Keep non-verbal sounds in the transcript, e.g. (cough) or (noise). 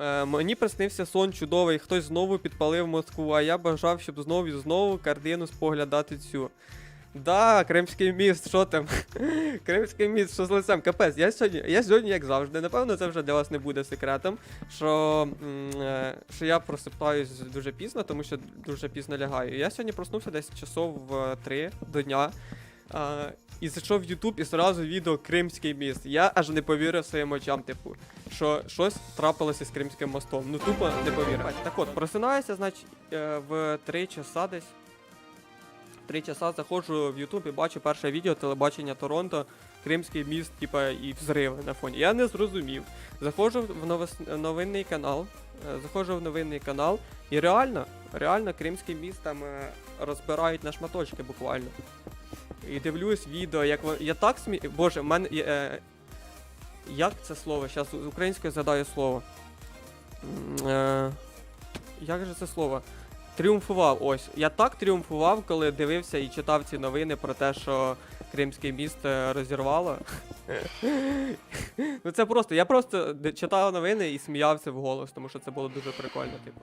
Е, мені приснився сон чудовий, хтось знову підпалив Москву, а я бажав, щоб знову і знову картину споглядати цю. Да, Кримський міст, що там? (laughs) Кримський міст, що з лицем? Капець, я сьогодні, я сьогодні, як завжди, напевно, це вже для вас не буде секретом. Що, е, що я просипаюсь дуже пізно, тому що дуже пізно лягаю. Я сьогодні проснувся десь часов в 3 до дня. І зайшов в Ютуб і зразу відео Кримський міст. Я аж не повірив своїм очам, типу, що щось трапилося з Кримським мостом. Ну тупо не повірив. Так от, просинаюся, значить, е, в 3 часа десь. В 3 часа заходжу в Ютуб і бачу перше відео телебачення Торонто, Кримський міст, типа, і взриви на фоні. Я не зрозумів. Заходжу в новос- новинний канал. е, Заходжу в новинний канал, і реально, реально Кримський міст там е, розбирають на шматочки буквально. І дивлюсь відео, як во- я так смі... Боже, в мене. Е... Як це слово? Зараз з українською згадаю слово. Е... Як же це слово? Тріумфував. Ось. Я так тріумфував, коли дивився і читав ці новини про те, що Кримський міст е, розірвало. (laughs) ну це просто. Я просто читав новини і сміявся вголос, тому що це було дуже прикольно, типу.